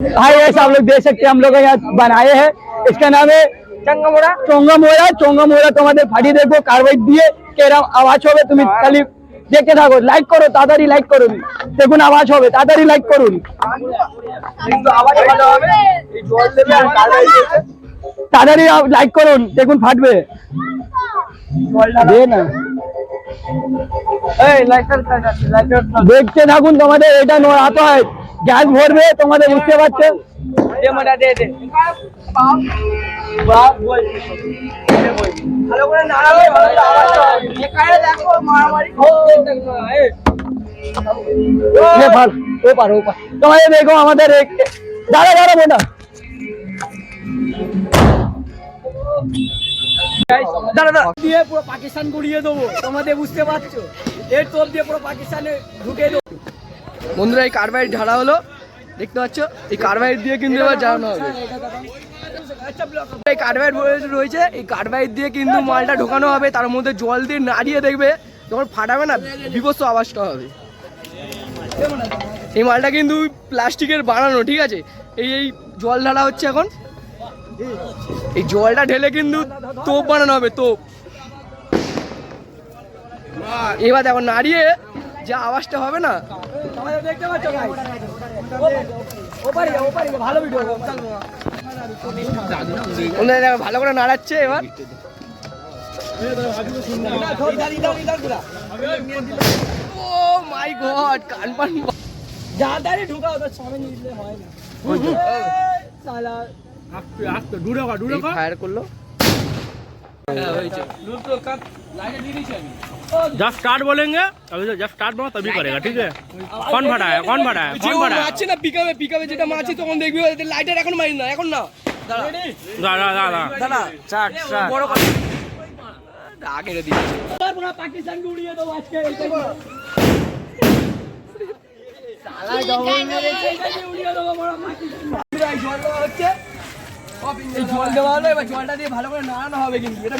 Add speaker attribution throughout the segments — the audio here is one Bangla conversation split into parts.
Speaker 1: हाय ऐसा आप लोग देख सकते हैं हम लोग यहाँ बनाए हैं इसका नाम है চঙ্গমোড়া চঙ্গমোড়া চঙ্গমোড়া তোমাদের ফাটিয়ে দেখবো কার্বাইড দিয়ে কেরাম আওয়াজ হবে তুমি খালি দেখতে থাকো লাইক করো তাড়াতাড়ি লাইক করুন দেখুন আওয়াজ হবে তাড়াতাড়ি লাইক করুন তাড়াতাড়ি লাইক করুন দেখুন ফাটবে দে না দেখতে থাকুন তোমাদের এটা হাতে হয় গ্যাস ভরবে তোমাদের বুঝতে পারছ? এ ভালো ও পারো ও পারো তোমাদের দেখো আমাদের এক- দাঁড়া দাঁড়া বোনা। দিয়ে পুরো পাকিস্তান গুড়িয়ে দেবো। তোমাদের বুঝতে পারছ? এর তোপ দিয়ে পুরো পাকিস্তানে ঢুকে দেবো।
Speaker 2: বন্ধুরা, এই কার্বাইড ঝাড়া হলো। দেখতে পাচ্ছ? এই কার্বাইড দিয়ে কিন্তু এবার জ্বালানো হবে। এই কার্বাইড রয়েছে। এই কার্বাইড দিয়ে কিন্তু মালটা ঢোকানো হবে। তার মধ্যে জল দিয়ে নাড়িয়ে দেখবে। যখন ফাটাবে না, বিভৎস আওয়াজটা হবে। এই মালটা কিন্তু প্লাস্টিকের বানানো, ঠিক আছে? এই এই জল ঢালা হচ্ছে এখন। এই জলটা ঢেলে কিন্তু তোপ বানানো হবে, তোপ। এবার দেখো, নাড়িয়ে যে আওয়াজটা হবে না
Speaker 1: তোমাদের দেখতে পাচ্ছ ভাই ওপারে যাও, ওপারে যাও, ভালো ভিডিও
Speaker 2: ওনারা দেখো ভালো করে নাড়াচ্ছে এবার। ও মাই গড কান পান
Speaker 1: যা দাঁড়িয়ে ঢুকাও তো সামনে নিয়ে হয় না। সালা
Speaker 2: ফায়ার করল।
Speaker 3: जब स्टार्ट बोलेंगे अभी तो जब स्टार्ट बोला तभी करेगा ठीक है कौन भरा है कौन भरा है
Speaker 2: যে
Speaker 3: कौन
Speaker 2: ও
Speaker 3: भरा है
Speaker 2: মারছে না পিকাবে পিকাবে যেটা মারছে তখন দেখবি লাইটার এখন মারি না এখন না দাঁড়া
Speaker 3: दा दा दा दा
Speaker 2: দাঁড়া চাট বড় কথা আগে রে দিচ্ছি
Speaker 1: পুরো পাকিস্তান উড়িয়ে দেবো আজকে উড়িয়ে দেবো পুরো পাকিস্তান
Speaker 2: এই জল দেওয়া হচ্ছে এই জল দেওয়া হলো এবার জলটা দিয়ে ভালো করে নাড়ানো হবে কিন্তু। এটা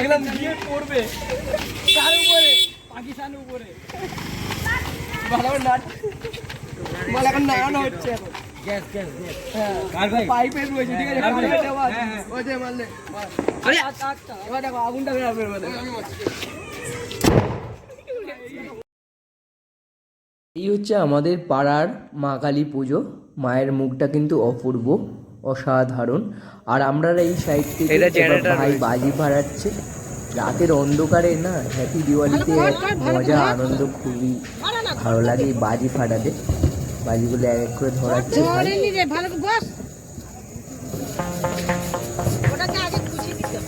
Speaker 2: একদম দিয়ে পড়বে
Speaker 1: কার উপরে পাকিস্তান উপরে।
Speaker 2: ভালো করে নাড়। এখন নাড়ানো হচ্ছে এখন। হ্যাঁ। আগুনটা বেরোবে
Speaker 4: এই হচ্ছে আমাদের পাড়ার মা কালী পুজো। মায়ের মুখটা কিন্তু অপূর্ব। অসাধারণ। আর আমরা এই সাইড থেকে ভাই বাজি ফাটাচ্ছে রাতের অন্ধকারে না হ্যাপি দিওয়ালিতে এক মজা আনন্দ খুবই ভালো লাগে এই বাজি ফাটাতে। বাজিগুলো এক এক করে ধরাচ্ছে ভাই।
Speaker 5: ধরেনি রে ভালো করে বস। ওটাকে আগে খুশি দিতে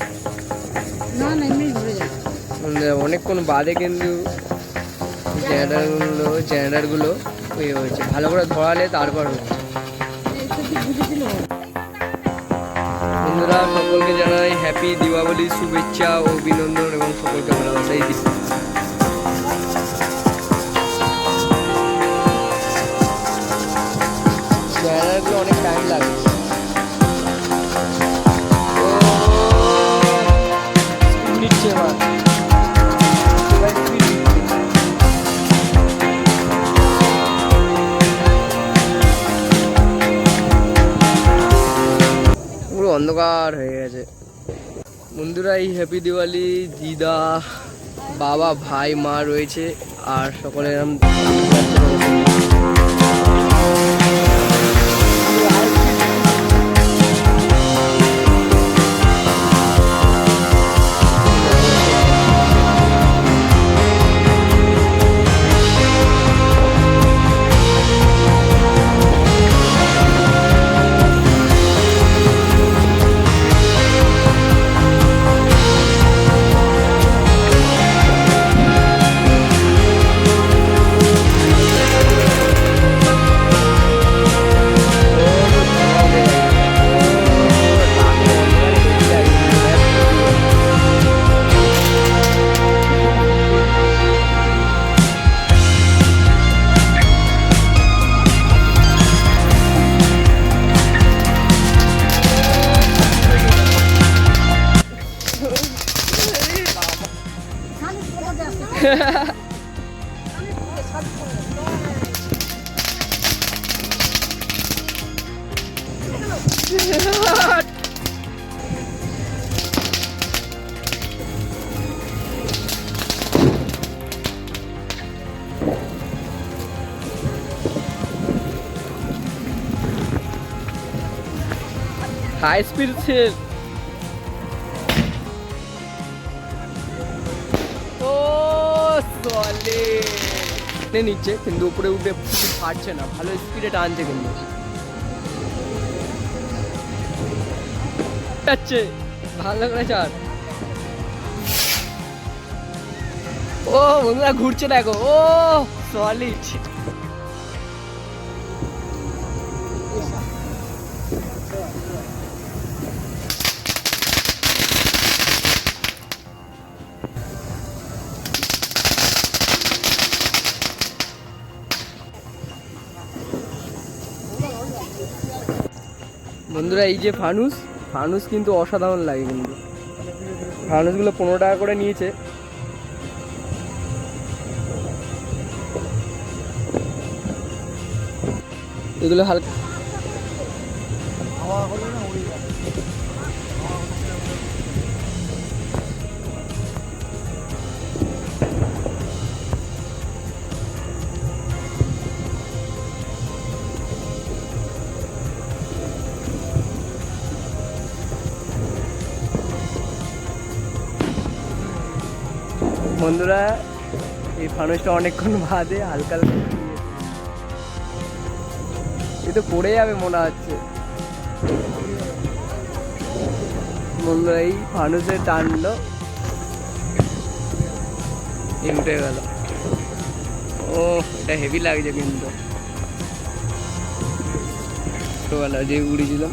Speaker 5: না না এমনি ধরে যাবে।
Speaker 2: মানে অনেকক্ষণ বাদে কিন্তু জেনারেটরগুলো জেনারেটরগুলো ইয়ে হয়েছে। ভালো করে ধরালে তারপর হচ্ছে বন্ধুরা সকলকে জানাই হ্যাপি দীপাবলি শুভেচ্ছা ও অভিনন্দন এবং সকলকে ভালোবাসা এই অনেক টাইম লাগে। নিচ্ছে এবার এবার। অন্ধকার হয়ে গেছে। বন্ধুরা এই হ্যাপি দিওয়ালি দিদা বাবা ভাই মা রয়েছে আর সকলের High speed hill. সলে নিচ্ছে কিন্তু উপরে উঠে কিছু ফাটছে না, ভালো স্পিডে টানছে কিন্তু। যাচ্ছে, ভালো করে চার ও, বন্ধুরা ঘুরছে দেখো, ও সলিড বন্ধুরা, এই যে ফানুস ফানুস কিন্তু অসাধারণ লাগে কিন্তু। ফানুসগুলো পনেরো টাকা করে নিয়েছে। এগুলো হালকা বন্ধুরা এই ফানুসটা অনেকক্ষণ বাদে হালকা এ তো পড়ে যাবে মনে হচ্ছে বন্ধুরা এই ফানুসে টানলো উঠে গেল ও এটা হেভি লাগছে কিন্তু ছোটবেলা যে উড়েছিলাম